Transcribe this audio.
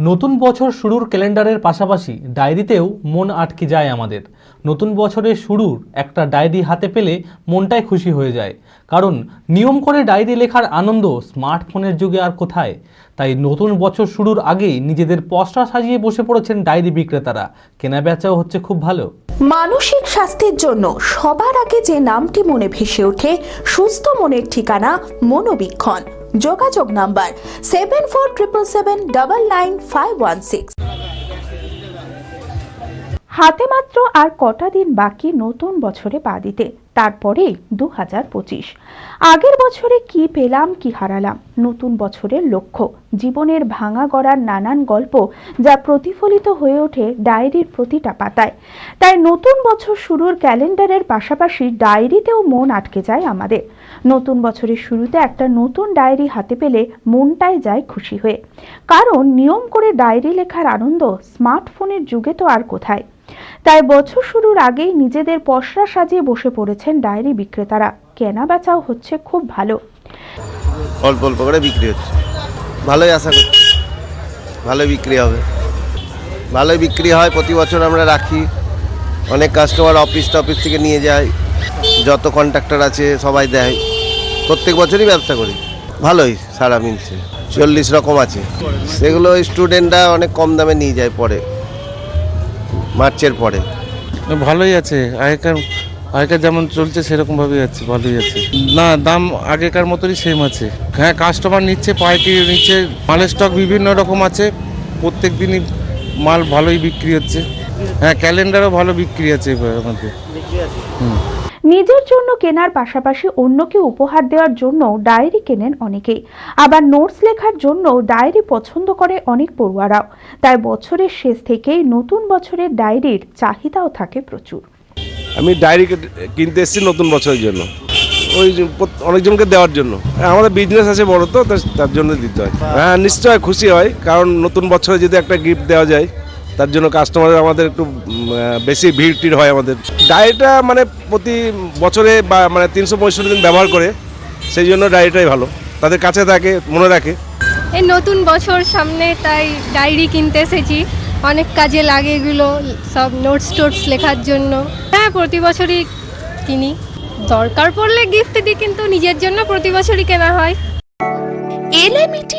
নতুন বছর শুরুর ক্যালেন্ডারের পাশাপাশি ডায়েরিতেও মন আটকে যায় আমাদের। নতুন বছরের শুরুর একটা ডায়েরি হাতে পেলে মনটাই খুশি হয়ে যায়। কারণ নিয়ম করে ডায়েরি লেখার আনন্দ স্মার্টফোনের যুগে আর কোথায়? তাই নতুন বছর শুরুর আগেই নিজেদের পসরা সাজিয়ে বসে পড়েছেন ডায়েরি বিক্রেতারা। কেনাবেচাও হচ্ছে খুব ভালো। মানসিক স্বাস্থ্যের জন্য সবার আগে যে নামটি মনে ভেসে ওঠে, সুস্থ মনের ঠিকানা মনোবীক্ষণ। যোগাযোগ number seven four triple seven double nine five one six হাতে মাত্র আর কটা দিন বাকি নতুন বছরে পা দিতে। তারপরেই দু হাজার পঁচিশ। আগের বছরে কি পেলাম, কি হারালাম? নতুন বছরের লক্ষ্য। জীবনের ভাঙা গড়ার নানান গল্প যা প্রতিফলিত হয়ে ওঠে ডায়েরির প্রতিটা পাতায়। তাই নতুন বছর শুরুর ক্যালেন্ডারের পাশাপাশি ডায়েরিতেও মন আটকে যায় আমাদের। নতুন বছরের শুরুতে একটা নতুন ডায়েরি হাতে পেলে মনটাই যায় খুশি হয়ে। কারণ নিয়ম করে ডায়েরি লেখার আনন্দ স্মার্টফোনের যুগে তো আর কোথায়। তাই বছর শুরুর আগেই নিজেদের পসরা সাজিয়ে বসে পড়েছেন ডায়েরি বিক্রেতারা। কেনা বেচাও হচ্ছে খুব ভালো। অল্প অল্প করে বিক্রি হচ্ছে। ভালোই আশা করছি ভালোই বিক্রি হবে। ভালোই বিক্রি হয়। প্রতি বছর আমরা রাখি। অনেক কাস্টমার অফিস টফিস থেকে নিয়ে যায়। যত কন্ট্রাক্টর আছে সবাই দেয়। প্রত্যেক বছরই ব্যবসা করি। ভালোই সারা মিলছে। চল্লিশ রকম আছে। সেগুলো স্টুডেন্টরা অনেক কম দামে নিয়ে যায় পরে। মার্চের পরে। ভালোই আছে। আগেকার আগেকার যেমন চলছে সেরকমভাবেই আছে ভালোই আছে। না দাম আগেকার মতনই সেম আছে। হ্যাঁ কাস্টমার নিচ্ছে পাইকারি নিচ্ছে মালের স্টক বিভিন্ন রকম আছে। প্রত্যেক দিনই মাল ভালোই বিক্রি হচ্ছে। হ্যাঁ ক্যালেন্ডারও ভালো বিক্রি আছে আমাদের। হুম। নিজের জন্য কেনার পাশাপাশি অন্যকে উপহার দেওয়ার জন্য ডায়েরি কেনেন অনেকেই। আবার নোটস লেখার জন্য ডায়েরি পছন্দ করে অনেক পড়ুয়ারাও। তাই বছরের শেষ থেকেই নতুন বছরের ডায়েরির চাহিদাও থাকে প্রচুর। আমি ডায়েরি কিনতে এসেছি নতুন বছরের জন্য। ওই অনেকজনকে দেওয়ার জন্য। হ্যাঁ, আমাদের বিজনেস আছে বড় তো তার জন্য দিতে হয়। হ্যাঁ নিশ্চয় খুশি হয় কারণ নতুন বছরে যদি একটা গিফট দেওয়া যায় তার জন্য কাস্টমার আমাদের একটু বেশি ভিড় টিড় হয় আমাদের। ডায়েরিটা মানে প্রতি বছরে বা মানে তিনশো পঁয়ষট্টি দিন ব্যবহার করে সেই জন্য ডায়েরিটাই ভালো। তাদের কাছে থাকে মনে রাখে। এই নতুন বছর সামনে তাই ডায়েরি কিনতে এসেছি। অনেক কাজে লাগে এগুলো সব নোটস টোটস লেখার জন্য। হ্যাঁ প্রতি বছরই কিনি। দরকার পড়লে গিফট দিই কিন্তু নিজের জন্য প্রতি বছরই কেনা হয়। LMET